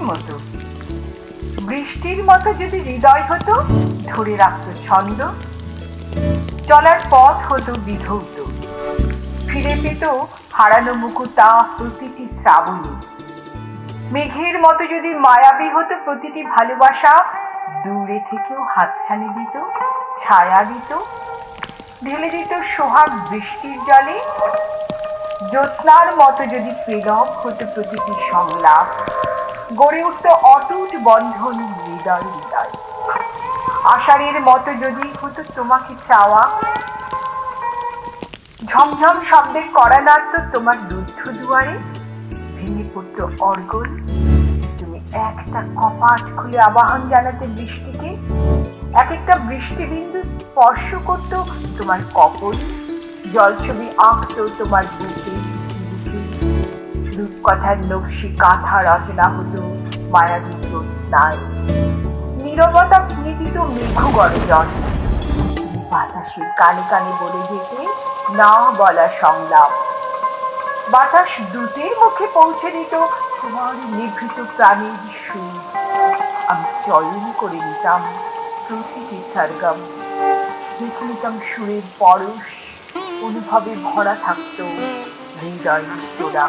মতো। বৃষ্টির মতো যদি হৃদয় হতো, ধরে রাখতো ছন্দ। চলার পথ হতো বিধৌত। ফিরে পেত হারানো মুকুতা প্রতিটি শ্রাবণী। মেঘের মতো যদি মায়াবী হতো প্রতিটি ভালোবাসা, দূরে থেকেও হাতছানি দিত, ছায়া দিত। ঢেলে দিত সোহাগ বৃষ্টির জলে। জ্যোৎস্নার মতো যদি প্রেরক হতো প্রতিটি সংলাপ, গড়ে উঠত অটুট বন্ধন হৃদয় হৃদয় আষাঢ়ের মতো যদি হতো তোমাকে চাওয়া, ঝমঝম শব্দে করা নাড়ত তোমার রুদ্ধ দুয়ারে, ভেঙে পড়তো অর্গল তুমি একটা কপাট খুলে আবাহন জানাতে বৃষ্টিকে এক একটা বৃষ্টি বিন্দু স্পর্শ করত তোমার কপল জল জলছবি আঁকতো তোমার বুকে। রূপকথার নকশি কাঁথা রচনা হতো মায়াবী জ্যোৎস্নায় নীরবতা ভেঙে দিত মেঘ গরজন কানে কানে বলে যেতে না বলা সংলাপ। বাতাস দুটির মুখে পৌঁছে দিত তোমার নিভৃত প্রাণীর সুর আমি চয়ন করে নিতাম প্রতিটি সরগম। দেখে নিতাম সুরের পরশ অনুভবে ভরা থাকতো হৃদয় তোরা